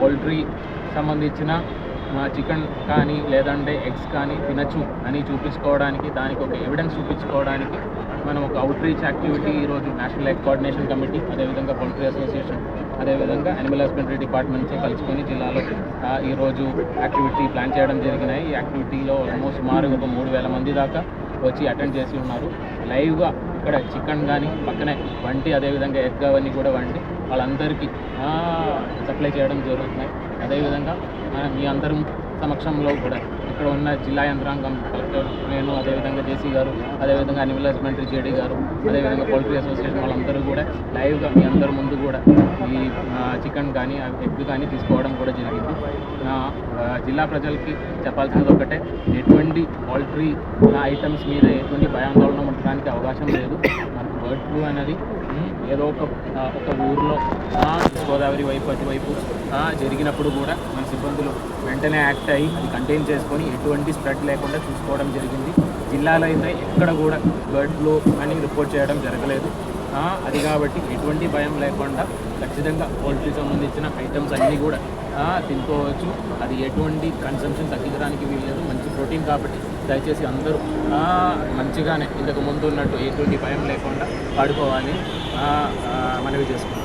Poultry సంబంధించిన chicken కానీ లేదంటే ఎగ్స్ కానీ తినచ్చు అని చూపించుకోవడానికి దానికి ఒక ఎవిడెన్స్ చూపించుకోవడానికి మనం ఒక అవుట్రీచ్ యాక్టివిటీ ఈరోజు నేషనల్ ఎగ్ కోఆర్డినేషన్ కమిటీ అదేవిధంగా పౌల్ట్రీ అసోసియేషన్ అదేవిధంగా అనిమల్ హస్బెండరీ డిపార్ట్మెంట్సే కలుసుకొని జిల్లాలో ఈరోజు యాక్టివిటీ ప్లాన్ చేయడం జరిగినాయి. ఈ యాక్టివిటీలో ఆల్మోస్ట్ సుమారు ఒక మూడు వేల మంది దాకా వచ్చి అటెండ్ చేసి ఉన్నారు. లైవ్గా ఇక్కడ చికెన్ కానీ పక్కనే వంటి అదేవిధంగా ఎగ్ అవన్నీ కూడా వండి వాళ్ళందరికీ సప్లై చేయడం జరుగుతున్నాయి. అదేవిధంగా ఆ, మీ అందరం సమక్షంలో కూడా ఇక్కడ ఉన్న జిల్లా యంత్రాంగం కలెక్టర్ నేను అదేవిధంగా జేసీ గారు అదేవిధంగా అనిమల్ హస్బెండరీ జేడీ గారు అదేవిధంగా పౌల్ట్రీ అసోసియేషన్ వాళ్ళందరూ కూడా లైవ్గా మీ అందరి ముందు కూడా ఈ చికెన్ కానీ ఎగ్ కానీ తీసుకోవడం కూడా జరిగింది. జిల్లా ప్రజలకి చెప్పాల్సినది ఒకటే ఎటువంటి పౌల్ట్రీ ఐటమ్స్ మీద ఎటువంటి భయాందోళన అవకాశం లేదు. మనకు బర్డ్ ఫ్లూ అనేది ఏదో ఒక ఒక ఊర్లో గోదావరి వైపు అటువైపు జరిగినప్పుడు కూడా మన సిబ్బందులు వెంటనే యాక్ట్ అయ్యి అది కంటైన్ చేసుకొని ఎటువంటి స్ప్రెడ్ లేకుండా చూసుకోవడం జరిగింది. జిల్లాలో అయితే ఎక్కడ కూడా బర్డ్ ఫ్లూ అని రిపోర్ట్ చేయడం జరగలేదు. అది కాబట్టి ఎటువంటి భయం లేకుండా ఖచ్చితంగా పోల్ట్రీకి సంబంధించిన ఐటమ్స్ అన్నీ కూడా తినుకోవచ్చు అది ఎటువంటి కన్సంప్షన్ తగ్గించడానికి వీల్లేదు. మంచి ప్రోటీన్ కాబట్టి దయచేసి అందరూ మంచిగానే ఇంతకు ముందు ఉన్నట్టు ఎటువంటి భయం లేకుండా పడుకోవాలి. మనవి చేసుకుంటాం